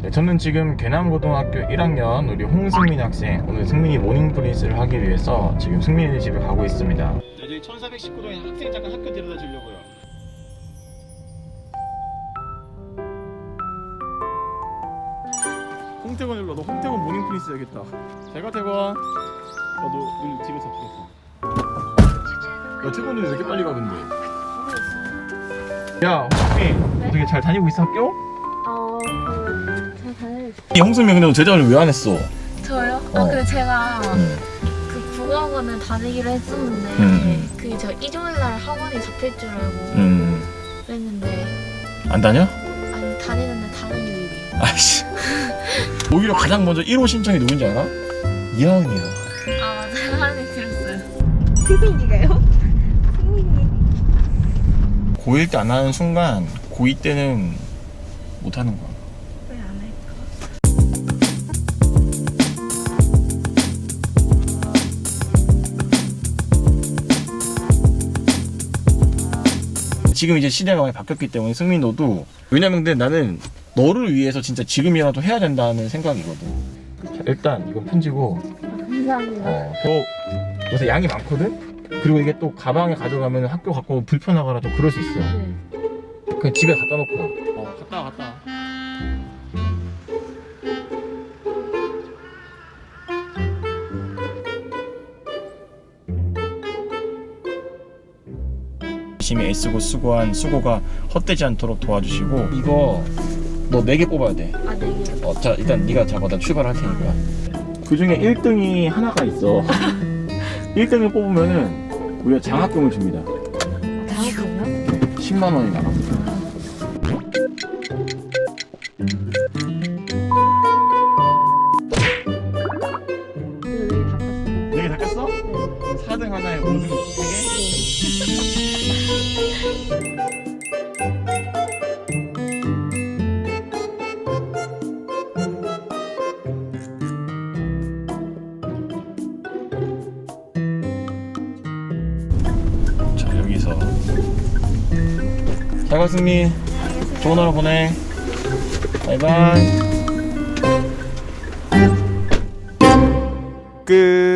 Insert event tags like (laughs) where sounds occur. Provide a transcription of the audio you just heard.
네, 저는 지금 계남고등학교 1학년 우리 홍승민 학생 오늘 승민이 모닝 프린스를 하기 위해서 지금 승민이 집에 가고 있습니다. 네, 저희 1419동에 학생 잠깐 학교 데려다 주려고요. 홍태권 일로 너 홍태권 모닝 프린스 해야겠다. 잘가 태권. 너너 눈 집에서 죽겠어. 야 태권이 왜 이렇게 빨리 가 근데? 야 홍승민 어떻게 잘 다니고 있어 학교? 어, 그, 잘 다녀요. 이 홍승민 근데 너 제자를 왜 안 했어? 저요? 어. 아, 근데 제가 응. 그 국어학원을 다니기로 했었는데, 음. 그게 저 일요일날 학원이 잡힐 줄 알고 음. 그랬는데, 안 다녀? 아니, 다니는데 다른 요일이. 아이씨. 오히려 가장 먼저 1호 신청이 누군지 알아? 이하은이야. 아, 맞아요. 하는 얘기 들었어요. 승민이가요? 승민이 고1 때 안 하는 순간 고2 때는 못 하는 거야. 왜 안 할까? 지금 이제 시대가 많이 바뀌었기 때문에 승민 너도 왜냐면 근데 나는 너를 위해서 진짜 지금이라도 해야 된다는 생각이거든. 자, 일단 이건 편지고 감사합니다. 어, 또 요새 양이 많거든. 그리고 이게 또 가방에 가져가면 학교 갖고 불편하거나 좀 그럴 수 있어. 네. 그냥 집에 갖다 놓고. 어, 갔다 갔다. 열심히 애쓰고 수고한 수고가 헛되지 않도록 도와주시고 이거 너 4개 뽑아야 돼. 아, 네 개. 어, 자 일단 네가 잡아 나 출발할 테니까. 그 중에 1등이 하나가 있어. (laughs) 1등을 뽑으면은 우리가 장학금을 줍니다. 다음이요? 10만 원이 나갑니다. 잘 갔습니 좋은 하루 보내. 바이바이. 끝